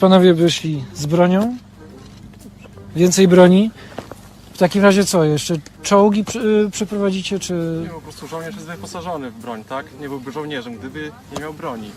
Panowie wyszli z bronią. Więcej broni. W takim razie co, jeszcze czołgi przy, y, przeprowadzicie, czy... Nie, po prostu żołnierz jest wyposażony w broń, tak? Nie byłby żołnierzem, gdyby nie miał broni.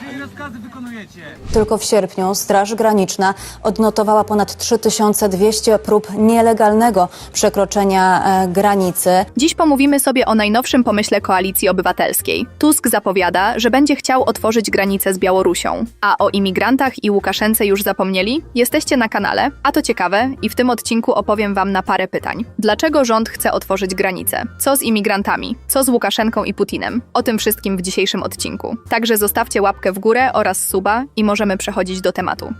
Czyje rozkazy wykonujecie? Tylko w sierpniu Straż Graniczna odnotowała ponad 3200 prób nielegalnego przekroczenia e, granicy. Dziś pomówimy sobie o najnowszym pomyśle Koalicji Obywatelskiej. Tusk zapowiada, że będzie chciał otworzyć granicę z Białorusią. A o imigrantach i Łukaszence już zapomnieli? Jesteście na kanale, a to ciekawe i w tym odcinku opowiem wam na parę pytań. Dlaczego rząd chce otworzyć granicę? Co z imigrantami? Co z Łukaszenką i Putinem? O tym wszystkim w dzisiejszym odcinku. Także zostawcie łapkę w górę oraz suba i możemy przechodzić do tematu.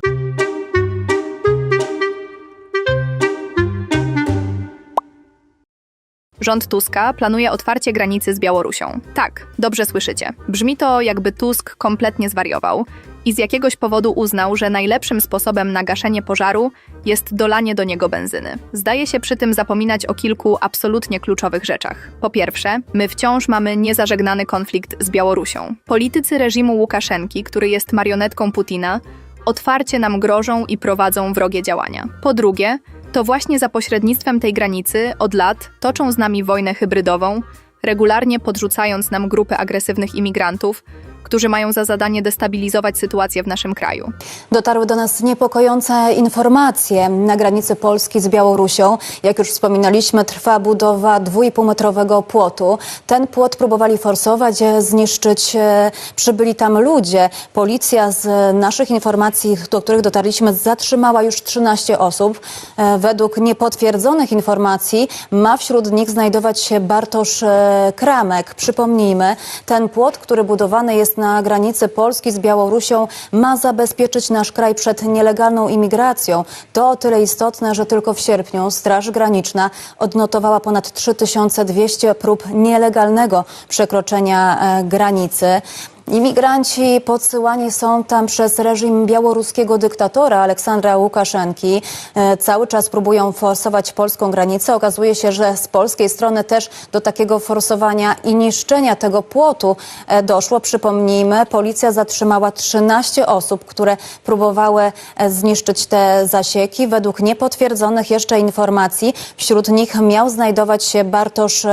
Rząd Tuska planuje otwarcie granicy z Białorusią. Tak, dobrze słyszycie. Brzmi to, jakby Tusk kompletnie zwariował i z jakiegoś powodu uznał, że najlepszym sposobem na gaszenie pożaru jest dolanie do niego benzyny. Zdaje się przy tym zapominać o kilku absolutnie kluczowych rzeczach. Po pierwsze, my wciąż mamy niezażegnany konflikt z Białorusią. Politycy reżimu Łukaszenki, który jest marionetką Putina, otwarcie nam grożą i prowadzą wrogie działania. Po drugie, to właśnie za pośrednictwem tej granicy od lat toczą z nami wojnę hybrydową, regularnie podrzucając nam grupy agresywnych imigrantów, którzy mają za zadanie destabilizować sytuację w naszym kraju. Dotarły do nas niepokojące informacje. Na granicy Polski z Białorusią, jak już wspominaliśmy, trwa budowa dwójpółmetrowego płotu. Ten płot próbowali forsować, zniszczyć. e, Przybyli tam ludzie. Policja z naszych informacji, do których dotarliśmy, zatrzymała już 13 osób. E, Według niepotwierdzonych informacji ma wśród nich znajdować się Bartosz e, Kramek. Przypomnijmy, ten płot, który budowany jest na granicy Polski z Białorusią, ma zabezpieczyć nasz kraj przed nielegalną imigracją. To o tyle istotne, że tylko w sierpniu Straż Graniczna odnotowała ponad 3200 prób nielegalnego przekroczenia e, granicy. Imigranci podsyłani są tam przez reżim białoruskiego dyktatora Aleksandra Łukaszenki. E, Cały czas próbują forsować polską granicę. Okazuje się, że z polskiej strony też do takiego forsowania i niszczenia tego płotu e, doszło. Przypomnijmy, policja zatrzymała 13 osób, które próbowały e, zniszczyć te zasieki. Według niepotwierdzonych jeszcze informacji wśród nich miał znajdować się Bartosz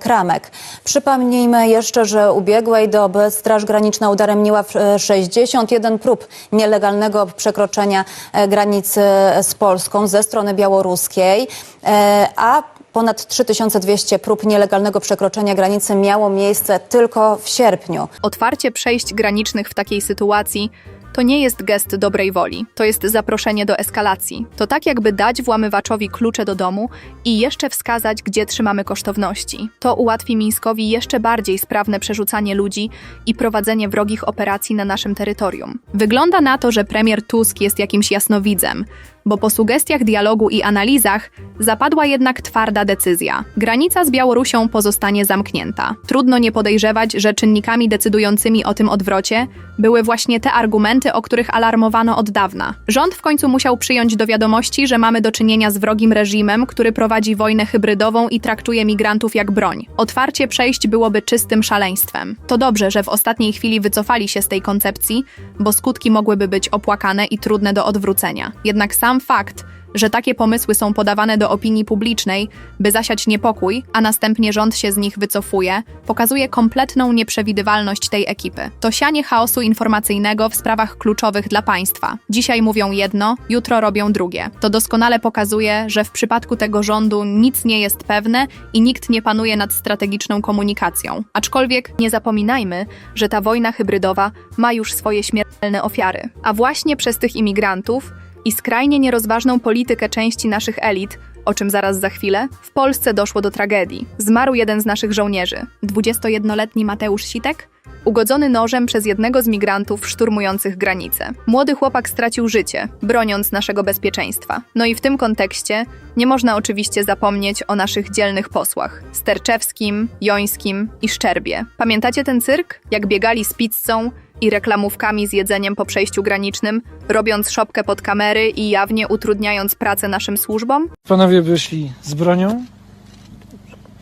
Kramek. Przypomnijmy jeszcze, że ubiegłej doby Straż Graniczna udaremniła e, 61 prób nielegalnego przekroczenia e, granicy z Polską ze strony białoruskiej, e, a ponad 3200 prób nielegalnego przekroczenia granicy miało miejsce tylko w sierpniu. Otwarcie przejść granicznych w takiej sytuacji to nie jest gest dobrej woli, to jest zaproszenie do eskalacji. To tak jakby dać włamywaczowi klucze do domu i jeszcze wskazać, gdzie trzymamy kosztowności. To ułatwi Mińskowi jeszcze bardziej sprawne przerzucanie ludzi i prowadzenie wrogich operacji na naszym terytorium. Wygląda na to, że premier Tusk jest jakimś jasnowidzem, bo po sugestiach dialogu i analizach zapadła jednak twarda decyzja. Granica z Białorusią pozostanie zamknięta. Trudno nie podejrzewać, że czynnikami decydującymi o tym odwrocie były właśnie te argumenty, o których alarmowano od dawna. Rząd w końcu musiał przyjąć do wiadomości, że mamy do czynienia z wrogim reżimem, który prowadzi wojnę hybrydową i traktuje migrantów jak broń. Otwarcie przejść byłoby czystym szaleństwem. To dobrze, że w ostatniej chwili wycofali się z tej koncepcji, bo skutki mogłyby być opłakane i trudne do odwrócenia. Jednak sam fakt, że takie pomysły są podawane do opinii publicznej, by zasiać niepokój, a następnie rząd się z nich wycofuje, pokazuje kompletną nieprzewidywalność tej ekipy. To sianie chaosu informacyjnego w sprawach kluczowych dla państwa. Dzisiaj mówią jedno, jutro robią drugie. To doskonale pokazuje, że w przypadku tego rządu nic nie jest pewne i nikt nie panuje nad strategiczną komunikacją. Aczkolwiek nie zapominajmy, że ta wojna hybrydowa ma już swoje śmiertelne ofiary. A właśnie przez tych imigrantów i skrajnie nierozważną politykę części naszych elit, o czym zaraz za chwilę, w Polsce doszło do tragedii. Zmarł jeden z naszych żołnierzy, 21-letni Mateusz Sitek, ugodzony nożem przez jednego z migrantów szturmujących granicę. Młody chłopak stracił życie, broniąc naszego bezpieczeństwa. No i w tym kontekście nie można oczywiście zapomnieć o naszych dzielnych posłach Sterczewskim, Jońskim i Szczerbie. Pamiętacie ten cyrk? Jak biegali z pizzą i reklamówkami z jedzeniem po przejściu granicznym, robiąc szopkę pod kamery i jawnie utrudniając pracę naszym służbom? Panowie wyszli z bronią.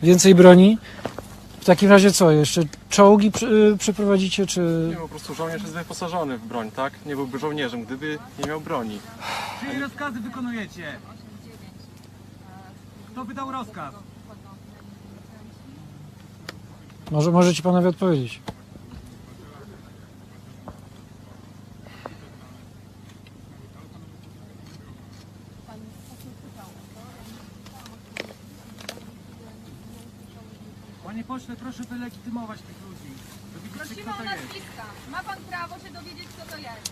Więcej broni. W takim razie co, jeszcze czołgi przy, y, przyprowadzicie, czy... Nie, po prostu żołnierz jest wyposażony w broń, tak? Nie byłby żołnierzem, gdyby nie miał broni. Czyje rozkazy wykonujecie? Kto wydał rozkaz? Może możecie panowie odpowiedzieć? Pośle, proszę wylegitymować tych ludzi. Prosimy o nazwiska. Ma pan prawo się dowiedzieć, kto to jest.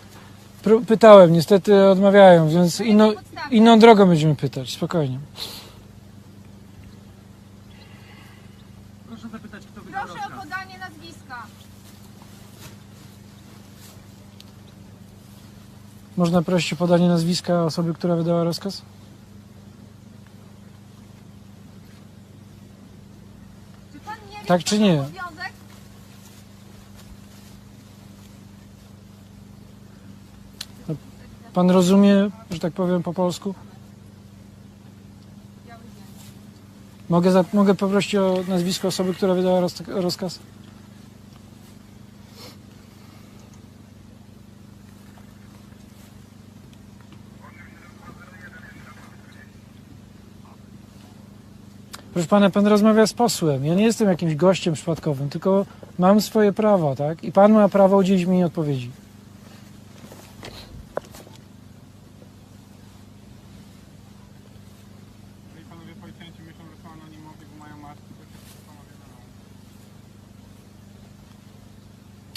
Pró- Pytałem, niestety odmawiają, więc inną, inną drogą będziemy pytać, spokojnie. Proszę zapytać, kto wydał Proszę o rozkaz. podanie nazwiska. Można prosić o podanie nazwiska osoby, która wydała rozkaz? Czy pan nie wie, Tak czy nie? Pan rozumie, że tak powiem po polsku? Mogę, za, mogę poprosić o nazwisko osoby, która wydała roz, rozkaz? Proszę pana, pan rozmawia z posłem. Ja nie jestem jakimś gościem przypadkowym, tylko mam swoje prawa, tak? I pan ma prawo udzielić mi odpowiedzi.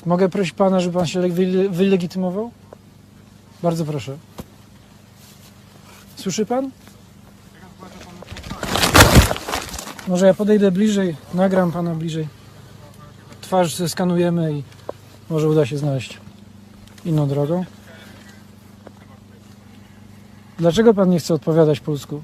Mogę prosić pana, żeby pan się le- wyle- wylegitymował? Bardzo proszę. Słyszy pan? Może ja podejdę bliżej, nagram pana bliżej. Twarz zeskanujemy i może uda się znaleźć inną drogą. Dlaczego pan nie chce odpowiadać po polsku?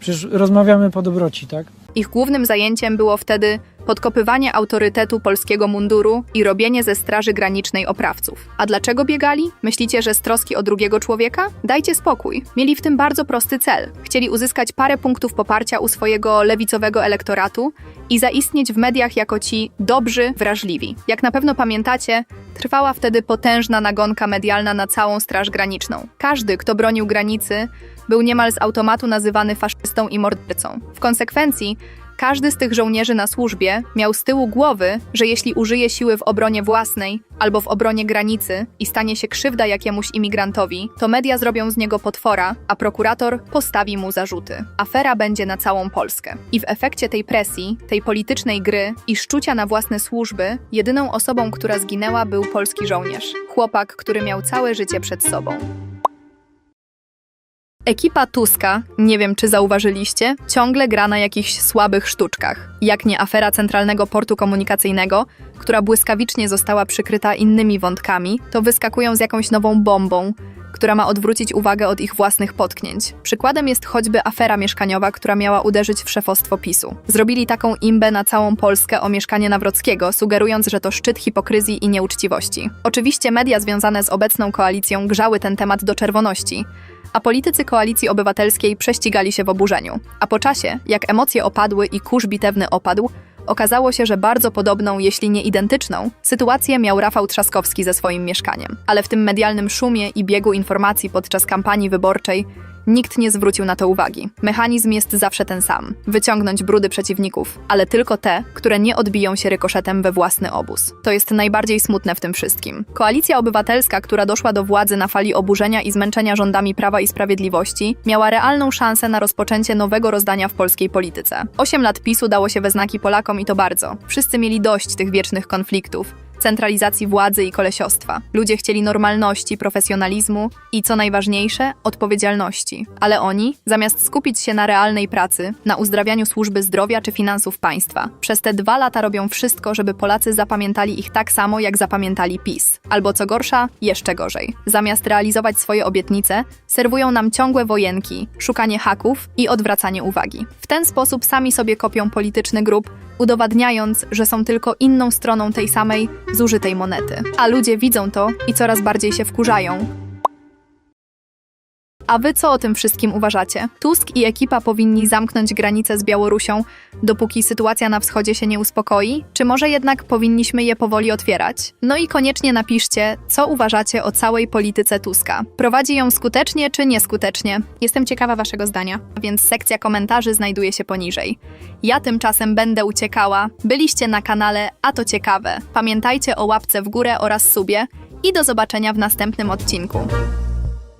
Przecież rozmawiamy po dobroci, tak? Ich głównym zajęciem było wtedy podkopywanie autorytetu polskiego munduru i robienie ze Straży Granicznej oprawców. A dlaczego biegali? Myślicie, że z troski o drugiego człowieka? Dajcie spokój. Mieli w tym bardzo prosty cel. Chcieli uzyskać parę punktów poparcia u swojego lewicowego elektoratu i zaistnieć w mediach jako ci dobrzy, wrażliwi. Jak na pewno pamiętacie, trwała wtedy potężna nagonka medialna na całą Straż Graniczną. Każdy, kto bronił granicy, był niemal z automatu nazywany faszystą i mordercą. W konsekwencji każdy z tych żołnierzy na służbie miał z tyłu głowy, że jeśli użyje siły w obronie własnej albo w obronie granicy i stanie się krzywda jakiemuś imigrantowi, to media zrobią z niego potwora, a prokurator postawi mu zarzuty. Afera będzie na całą Polskę. I w efekcie tej presji, tej politycznej gry i szczucia na własne służby, jedyną osobą, która zginęła, był polski żołnierz. Chłopak, który miał całe życie przed sobą. Ekipa Tuska, nie wiem czy zauważyliście, ciągle gra na jakichś słabych sztuczkach. Jak nie afera Centralnego Portu Komunikacyjnego, która błyskawicznie została przykryta innymi wątkami, to wyskakują z jakąś nową bombą, która ma odwrócić uwagę od ich własnych potknięć. Przykładem jest choćby afera mieszkaniowa, która miała uderzyć w szefostwo PiSu. Zrobili taką imbę na całą Polskę o mieszkanie Nawrockiego, sugerując, że to szczyt hipokryzji i nieuczciwości. Oczywiście media związane z obecną koalicją grzały ten temat do czerwoności, a politycy koalicji obywatelskiej prześcigali się w oburzeniu. A po czasie, jak emocje opadły i kurz bitewny opadł, okazało się, że bardzo podobną, jeśli nie identyczną, sytuację miał Rafał Trzaskowski ze swoim mieszkaniem. Ale w tym medialnym szumie i biegu informacji podczas kampanii wyborczej nikt nie zwrócił na to uwagi. Mechanizm jest zawsze ten sam: wyciągnąć brudy przeciwników, ale tylko te, które nie odbiją się rykoszetem we własny obóz. To jest najbardziej smutne w tym wszystkim. Koalicja Obywatelska, która doszła do władzy na fali oburzenia i zmęczenia rządami Prawa i Sprawiedliwości, miała realną szansę na rozpoczęcie nowego rozdania w polskiej polityce. Osiem lat PiSu dało się we znaki Polakom i to bardzo. Wszyscy mieli dość tych wiecznych konfliktów, centralizacji władzy i kolesiostwa. Ludzie chcieli normalności, profesjonalizmu i, co najważniejsze, odpowiedzialności. Ale oni, zamiast skupić się na realnej pracy, na uzdrawianiu służby zdrowia czy finansów państwa, przez te dwa lata robią wszystko, żeby Polacy zapamiętali ich tak samo, jak zapamiętali PiS. Albo co gorsza, jeszcze gorzej. Zamiast realizować swoje obietnice, serwują nam ciągłe wojenki, szukanie haków i odwracanie uwagi. W ten sposób sami sobie kopią polityczny grup, udowadniając, że są tylko inną stroną tej samej, zużytej monety. A ludzie widzą to i coraz bardziej się wkurzają. A wy co o tym wszystkim uważacie? Tusk i ekipa powinni zamknąć granice z Białorusią, dopóki sytuacja na wschodzie się nie uspokoi? Czy może jednak powinniśmy je powoli otwierać? No i koniecznie napiszcie, co uważacie o całej polityce Tuska. Prowadzi ją skutecznie czy nieskutecznie? Jestem ciekawa waszego zdania, więc sekcja komentarzy znajduje się poniżej. Ja tymczasem będę uciekała. Byliście na kanale, a to ciekawe. Pamiętajcie o łapce w górę oraz subie i do zobaczenia w następnym odcinku.